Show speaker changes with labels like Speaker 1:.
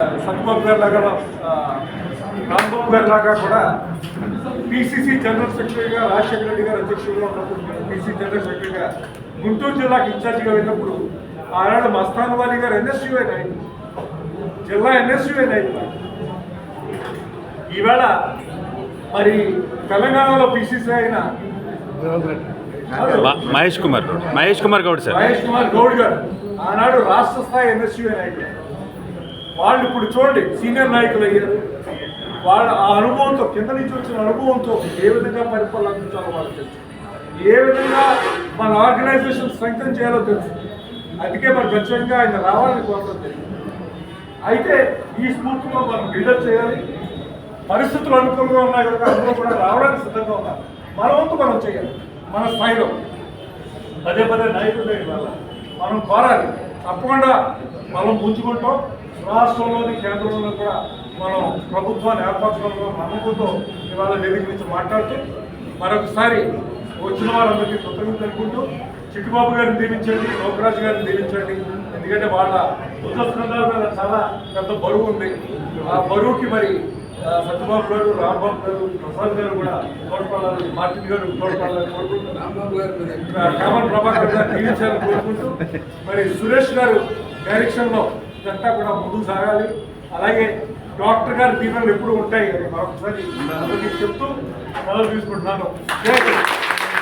Speaker 1: సత్బాబు గారి లాగా రాంబాబు గారి లాగా కూడా పిసిసి జనరల్ సెక్రటరీగా రాజశేఖర రెడ్డి గారు అధ్యక్షుడిగా ఉన్నప్పుడు పిసిసి జనరల్ సెక్రటరీగా గుంటూరు జిల్లాకు ఇన్ఛార్జిగా వెళ్ళినప్పుడు ఆనాడు మస్తాన్ వాలి గారు ఎన్ఎస్యుఐ నాయకులు జిల్లా ఎన్ఎస్యుఐ నాయకులు ఈవేళ మరి తెలంగాణలో పిసిసి అయిన
Speaker 2: మహేష్ కుమార్ మహేష్ కుమార్ గౌడ్ సార్.
Speaker 1: మహేష్ కుమార్ గౌడ్ గారు ఆనాడు రాష్ట్ర స్థాయి ఎన్ఎస్యుఐ నాయకులు వాళ్ళు ఇప్పుడు చూడండి సీనియర్ నాయకులు అయ్యారు. వాళ్ళ ఆ అనుభవంతో కింద నుంచి వచ్చిన అనుభవంతో ఏ విధంగా పరిపాలన అందించాలో వాళ్ళకి తెలుసు. ఏ విధంగా మన ఆర్గనైజేషన్ స్ట్రెంగ్తన్ చేయాలో తెలుసు. అందుకే మరి ఖచ్చితంగా ఆయన రావాలని కోరుతుంది. అయితే ఈ స్ఫూర్తిలో మనం బిల్డప్ చేయాలి. పరిస్థితులు అనుకూలంగా ఉన్నాయి కనుక అందులో కూడా రావడానికి సిద్ధంగా ఉన్నారు. మన వంతు మనం చేయాలి. మన స్థాయిలో. పదే పదే నాయకులు వల్ల మనం కోరాలి. తప్పకుండా మనం పుంజుకుంటాం రాష్ట్రంలోని కేంద్రంలో కూడా మనం ప్రభుత్వాన్ని ఏర్పరచుకోవడం నమ్మకంతో ఇవాళ వేదిక నుంచి మాట్లాడుతూ మరొకసారి వచ్చిన వారందరికీ కృతజ్ఞత అనుకుంటూ చిట్టుబాబు గారిని దీవించండి లోకరాజు గారిని దీవించండి. ఎందుకంటే వాళ్ళ బుద్ధస్కంధాల మీద చాలా పెద్ద బరువు ఉంది. ఆ బరువుకి మరి సత్యబాబు గారు రాంబాబు గారు ప్రసాద్ గారు కూడా తోడ్పడాలని మార్టిన్ గారు తోడ్పడాలని కోరుకుంటున్నాను కామన్ ప్రభాకర్ గారు కోరుకుంటూ మరి సురేష్ గారు డైరెక్షన్లో ఇదంతా కూడా ముందుకు సాగాలి. అలాగే డాక్టర్ గారి దీవెనలు ఎప్పుడు ఉంటాయి. మరొకసారి చెప్తూ సెలవు తీసుకుంటున్నాను.